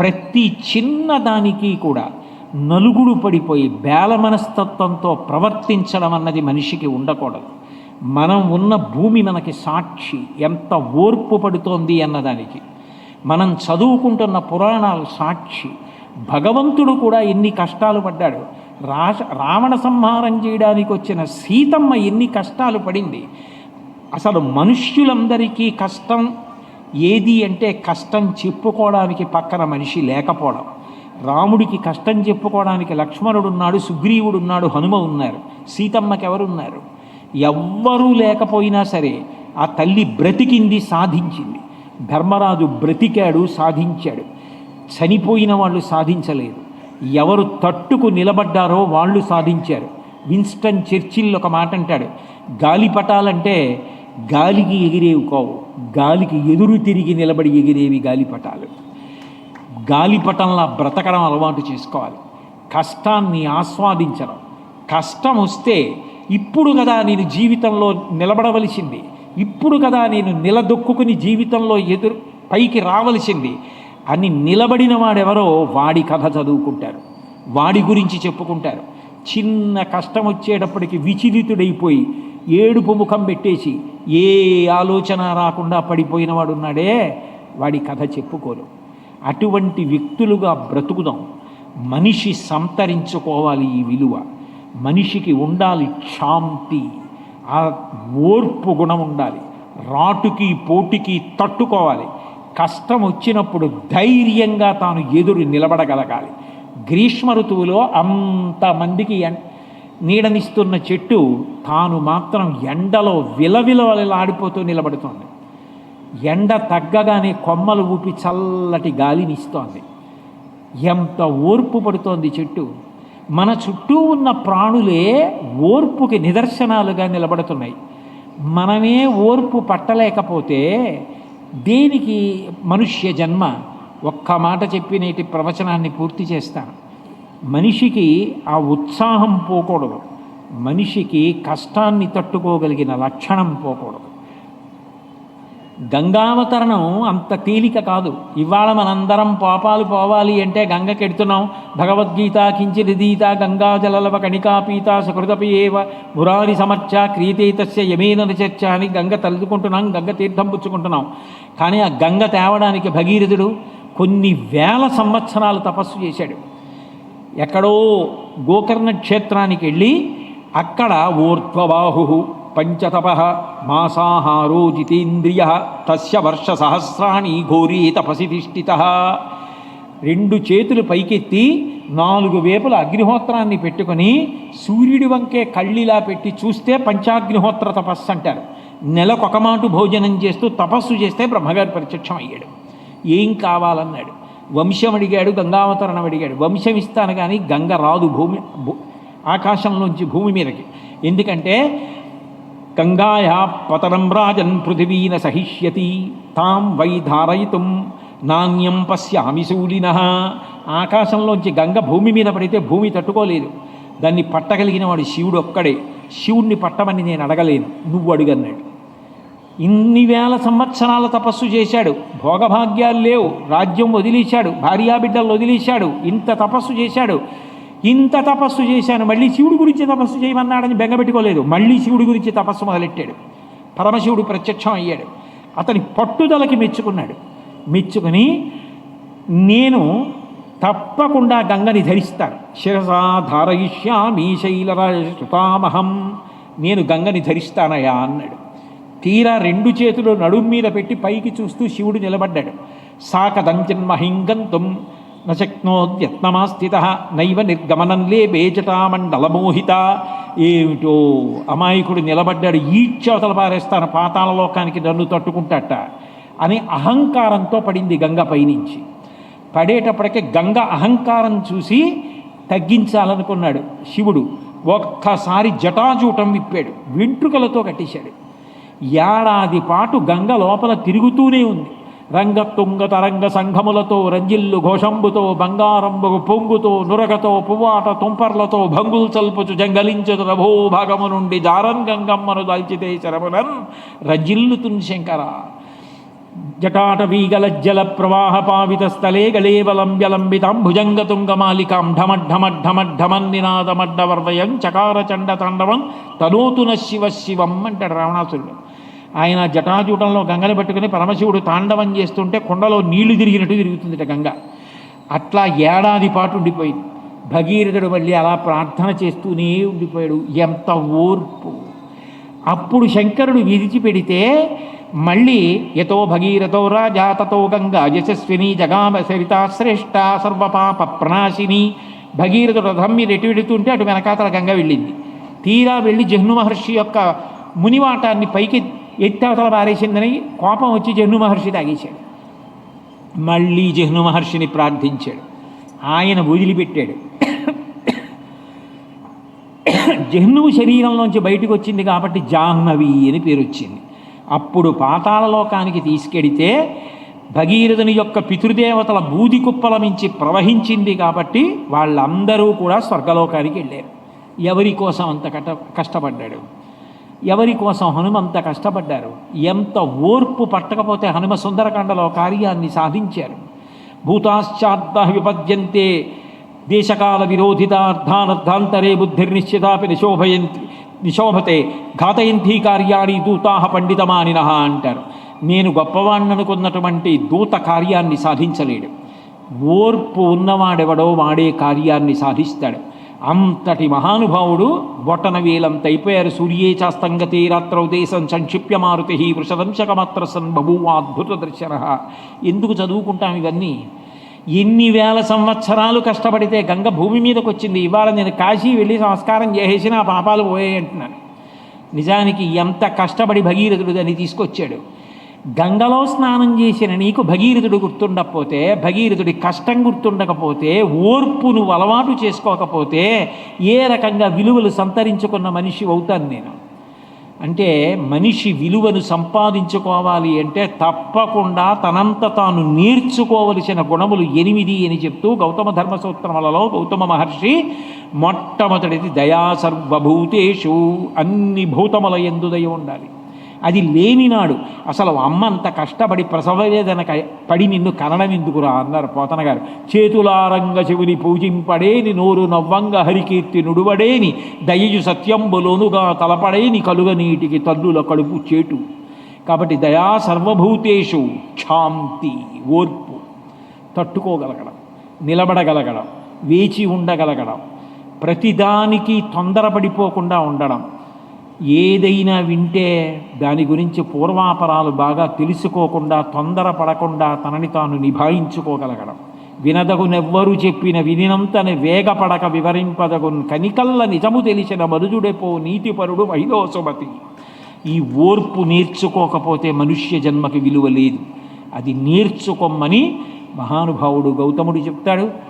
ప్రతి చిన్నదానికి కూడా నలుగుడు పడిపోయి బేల మనస్తత్వంతో ప్రవర్తించడం అన్నది మనిషికి ఉండకూడదు. మనం ఉన్న భూమి మనకి సాక్షి ఎంత ఓర్పు పడుతోంది అన్నదానికి. మనం చదువుకుంటున్న పురాణాలు సాక్షి. భగవంతుడు కూడా ఎన్ని కష్టాలు పడ్డాడు. రాష రావణ సంహారం చేయడానికి వచ్చిన సీతమ్మ ఎన్ని కష్టాలు పడింది. అసలు మనుష్యులందరికీ కష్టం ఏది అంటే కష్టం చెప్పుకోవడానికి పక్కన మనిషి లేకపోవడం. రాముడికి కష్టం చెప్పుకోవడానికి లక్ష్మణుడు ఉన్నాడు సుగ్రీవుడు ఉన్నాడు హనుమ ఉన్నారు సీతమ్మకి ఎవరున్నారు ఎవ్వరూ లేకపోయినా సరే ఆ తల్లి బ్రతికింది సాధించింది. ధర్మరాజు బ్రతికాడు సాధించాడు. చనిపోయిన వాళ్ళు సాధించలేదు. ఎవరు తట్టుకు నిలబడ్డారో వాళ్ళు సాధించారు. విన్స్టన్ చర్చిల్ ఒక మాట అంటాడు గాలిపటాలంటే గాలికి ఎగిరేవి కావు గాలికి ఎదురు తిరిగి నిలబడి ఎగిరేవి గాలిపటాలు. గాలిపటంలా బ్రతకడం అలవాటు చేసుకోవాలి. కష్టాన్ని ఆస్వాదించడం. కష్టం వస్తే ఇప్పుడు కదా నేను జీవితంలో నిలబడవలసింది. ఇప్పుడు కదా నేను నిలదొక్కుని జీవితంలో ఎదురు పైకి రావలసింది అని నిలబడిన వాడెవరో వాడి కథ చదువుకుంటారు. వాడి గురించి చెప్పుకుంటారు. చిన్న కష్టం వచ్చేటప్పటికి విచలితుడైపోయి ఏడుపు ముఖం పెట్టేసి ఏ ఆలోచన రాకుండా పడిపోయిన వాడున్నాడే? వాడి కథ చెప్పుకోరు అటువంటి వ్యక్తులుగా బ్రతుకుదాం. మనిషి సంతరించుకోవాలి ఈ విలువ. మనిషికి ఉండాలి శాంతి ఆ ఓర్పు గుణం ఉండాలి. రాటుకి పోటీకి తట్టుకోవాలి. కష్టం వచ్చినప్పుడు ధైర్యంగా తాను ఎదురు నిలబడగలగాలి. గ్రీష్మ ఋతువులో అంతమందికి ఎన్- నీడనిస్తున్న చెట్టు తాను మాత్రం ఎండలో విలవిలలాడిపోతూ నిలబడుతోంది. ఎండ తగ్గగానే కొమ్మలు ఊపి చల్లటి గాలినిస్తోంది ఎంత ఓర్పు పడుతోంది చెట్టు. మన చుట్టూ ఉన్న ప్రాణులే ఓర్పుకి నిదర్శనాలుగా నిలబడుతున్నాయి. మనమే ఓర్పు పట్టలేకపోతే దేనికి మనుష్య జన్మ? ఒక్క మాట చెప్పి నేటి ప్రవచనాన్ని పూర్తి చేస్తాను. మనిషికి ఆ ఉత్సాహం పోకూడదు. మనిషికి కష్టాన్ని తట్టుకోగలిగిన లక్షణం పోకూడదు. గంగావతరణం అంత తేలిక కాదు. ఇవాళ మనందరం పాపాలు పోవాలి అంటే గంగకెడుతున్నాం భగవద్గీత కించిదీత గంగాజలలవ కణికాపీత సుకృతపి ఏవ మురారి సమర్చ క్రియతేతస్య యమేన చర్చ అని గంగ తలుచుకుంటున్నాం గంగ తీర్థం పుచ్చుకుంటున్నాం. కానీ ఆ గంగ తేవడానికి భగీరథుడు కొన్ని వేల సంవత్సరాలు తపస్సు చేశాడు. ఎక్కడో గోకర్ణ క్షేత్రానికి వెళ్ళి అక్కడ ఊర్ధ్వబాహు పంచతప మాసాహారో జితేంద్రియ తస్య వర్ష సహస్రాణి ఘోరీ తపసి తిష్ఠిత రెండు చేతులు పైకెత్తి నాలుగు వేపుల అగ్నిహోత్రాన్ని పెట్టుకొని సూర్యుడి వంకే కళ్ళిలా పెట్టి చూస్తే పంచాగ్నిహోత్ర తపస్సు అంటారు. నెలకొక మాటు భోజనం చేస్తూ తపస్సు చేస్తే బ్రహ్మగారు ప్రత్యక్షం అయ్యాడు ఏం కావాలన్నాడు. వంశం అడిగాడు గంగావతరణం అడిగాడు. వంశం ఇస్తాను కానీ గంగ రాదు భూమి భూ- ఆకాశంలోంచి భూమి మీదకి. ఎందుకంటే గంగాయా పతనం రాజన్ పృథివీన సహిష్యతి తాం వై ధారయితుం నాణ్యం పశ్యామి శూలిన. ఆకాశంలోంచి గంగ భూమి మీద పడితే భూమి తట్టుకోలేదు. దాన్ని పట్టగలిగిన వాడు శివుడు ఒక్కడే. శివుణ్ణి పట్టమని నేను అడగలేను. నువ్వు అడుగన్నాడు. ఇన్ని వేల సంవత్సరాల తపస్సు చేశాడు. భోగభాగ్యాలు లేవు. రాజ్యం వదిలేశాడు. భార్యాబిడ్డలు వదిలేశాడు. ఇంత తపస్సు చేశాడు. ఇంత తపస్సు చేశాను. మళ్ళీ శివుడి గురించి తపస్సు చేయమన్నాడని బెంగపెట్టుకోలేదు. మళ్ళీ శివుడి గురించి తపస్సు మొదలెట్టాడు. పరమశివుడు ప్రత్యక్షం అయ్యాడు. అతని పట్టుదలకి మెచ్చుకున్నాడు. మెచ్చుకుని నేను తప్పకుండా గంగని ధరిస్తాను. శిరసా ధారయిష్యామి శైలరామహం నేను గంగని ధరిస్తానయా అన్నాడు. తీరా రెండు చేతులు నడుం మీద పెట్టి పైకి చూస్తూ శివుడు నిలబడ్డాడు. సాకదంచన్మహింగంతుం నశక్నోద్యత్నమాస్థిత నైవ నిర్గమనంలే లేబే ఏమిటో అమాయకుడు నిలబడ్డాడు. ఈడ్చవతల పారేస్తాను పాతాళలోకానికి నన్ను తట్టుకుంటాట అని అహంకారంతో పడింది గంగ పైనుంచి. పడేటప్పటికే గంగ అహంకారం చూసి తగ్గించాలనుకున్నాడు శివుడు. ఒక్కసారి జటాజూటం విప్పాడు. వెంట్రుకలతో కట్టేశాడు. ఏడాది పాటు గంగ లోపల తిరుగుతూనే ఉంది. రంగ తుంగ తరంగ సంఘములతో రంజిల్లు ఘోషంబుతో బంగారంబు పొంగుతో నురగతో పువ్వాట తుంపర్లతో భంగులు చల్పుచు జంగలించదు రభో భాగము నుండి జారన్ గంగమ్మను దాల్చితే శరమునన్ రజిల్లుతున్ శంకర. జటాటవీగలజ్జల ప్రవాహ పావిత స్థలే గళేవలంబ్యలంబితాం భుజంగతుంగమాలికాం ఢమఢమఢమఢమన్నినాదమడ్డవర్వయం చకారచండ తాండవం తనోతున శివ శివం అంటాడు రావణాసురుడు ఆయన జటాజూటంలో గంగని పట్టుకుని పరమశివుడు తాండవం చేస్తుంటే కొండలో నీళ్ళు తిరిగినట్టు తిరుగుతుందిట గంగ. అట్లా ఏడాది పాటు ఉండిపోయింది. భగీరథుడు మళ్ళీ అలా ప్రార్థన చేస్తూనే ఉండిపోయాడు. ఎంత ఓర్పు. అప్పుడు శంకరుడు విడిచిపెడితే మళ్ళీ యతో భగీరథో రాజా తతో గంగా యశస్విని జగామ సరిత శ్రేష్ట సర్వపాప ప్రణాశిని. భగీరథుడు రథం మీద ఎటు వెళుతుంటే అటు వెనకాతల గంగ వెళ్ళింది. తీరా వెళ్ళి జహ్ను మహర్షి యొక్క మునివాటాన్ని పైకి ఎత్తావతల పారేసిందని కోపం వచ్చి జహ్ను మహర్షి తాగేశాడు. మళ్ళీ జహ్ను మహర్షిని ప్రార్థించాడు. ఆయన వదిలిపెట్టాడు. జహ్నువు శరీరంలోంచి బయటకు వచ్చింది కాబట్టి జాహ్నవి అని పేరు వచ్చింది. అప్పుడు పాతాళలోకానికి తీసుకెడితే భగీరథుని యొక్క పితృదేవతల బూది కుప్పల మించి ప్రవహించింది కాబట్టి వాళ్ళందరూ కూడా స్వర్గలోకానికి వెళ్ళారు. ఎవరి కోసం అంత కట కష్టపడ్డాడు? ఎవరి కోసం హనుమంత కష్టపడ్డారు? ఎంత ఓర్పు పట్టకపోతే హనుమ సుందరకాండలో కార్యాన్ని సాధించారు? భూతాశ్చాద్ద విపద్యంతే దేశకాల విరోధితార్థానర్థాంతరే బుద్ధిర్నిశ్చితాపి నిశోభయంతి నిశోభతే ఘాతయంతి కార్యాణి దూతాహ పండితమానిన అంటారు నేను గొప్పవాణ్ణనుకున్నటువంటి దూత కార్యాన్ని సాధించలేడు ఓర్పు ఉన్నవాడెవడో వాడే కార్యాన్ని సాధిస్తాడు అంతటి మహానుభావుడు బొటన వేలంత అయిపోయారు సూర్యే చాస్తంగతే రాత్రౌ దేశం సంక్షిప్య మారుతి వృషదంశకమాత్ర సన్ బభూవాద్భుత దర్శన ఎందుకు చదువుకుంటాం ఇవన్నీ ఎన్ని వేల సంవత్సరాలు కష్టపడితే గంగ భూమి మీదకి వచ్చింది ఇవాళ నేను కాశీ వెళ్ళి సంస్కారం చేసేసి నా పాపాలు పోయాయి అంటున్నాను నిజానికి ఎంత కష్టపడి భగీరథుడు దాన్ని తీసుకొచ్చాడు. గంగలో స్నానం చేసిన నీకు భగీరథుడు గుర్తుండకపోతే భగీరథుడి కష్టం గుర్తుండకపోతే ఓర్పు నువ్వు అలవాటు చేసుకోకపోతే ఏ రకంగా విలువలు సంతరించుకున్న మనిషి అవుతాను నేను. అంటే మనిషి విలువను సంపాదించుకోవాలి అంటే తప్పకుండా తనంత తాను నేర్చుకోవలసిన గుణములు ఎనిమిది అని చెప్తూ గౌతమ ధర్మ సూత్రములలో గౌతమ మహర్షి మొట్టమొదటిది దయా సర్వభూతేషు అన్ని భూతముల ఎందు దయ ఉండాలి. అది లేనినాడు అసలు అమ్మ అంత కష్టపడి ప్రసవవేదన పడి నిన్ను కనడం ఎందుకురా అన్నారు పోతన గారు. చేతులారంగ చెవుని పూజింపడేని నోరు నవ్వంగ హరికీర్తి నుడువడేని దయయు సత్యంబులోనుగా తలపడేని కలుగ నీటికి తల్లుల కడుపు చేటు. కాబట్టి దయా సర్వభూతేషు క్షాంతి ఓర్పు. తట్టుకోగలగడం నిలబడగలగడం వేచి ఉండగలగడం ప్రతిదానికి తొందరపడిపోకుండా ఉండడం. ఏదైనా వింటే దాని గురించి పూర్వాపరాలు బాగా తెలుసుకోకుండా తొందరపడకుండా తనని తాను నిభాయించుకోగలగడం. వినదగునెవ్వరు చెప్పిన వినినంతని వేగపడక వివరింపదగున్ కనికల్ల నిజము తెలిసిన మరుజుడెపో నీతిపరుడు వైలోసుమతి ఈ ఓర్పు నేర్చుకోకపోతే మనుష్య జన్మకి విలువ లేదు. అది నేర్చుకోమని మహానుభావుడు గౌతముడు చెప్తాడు.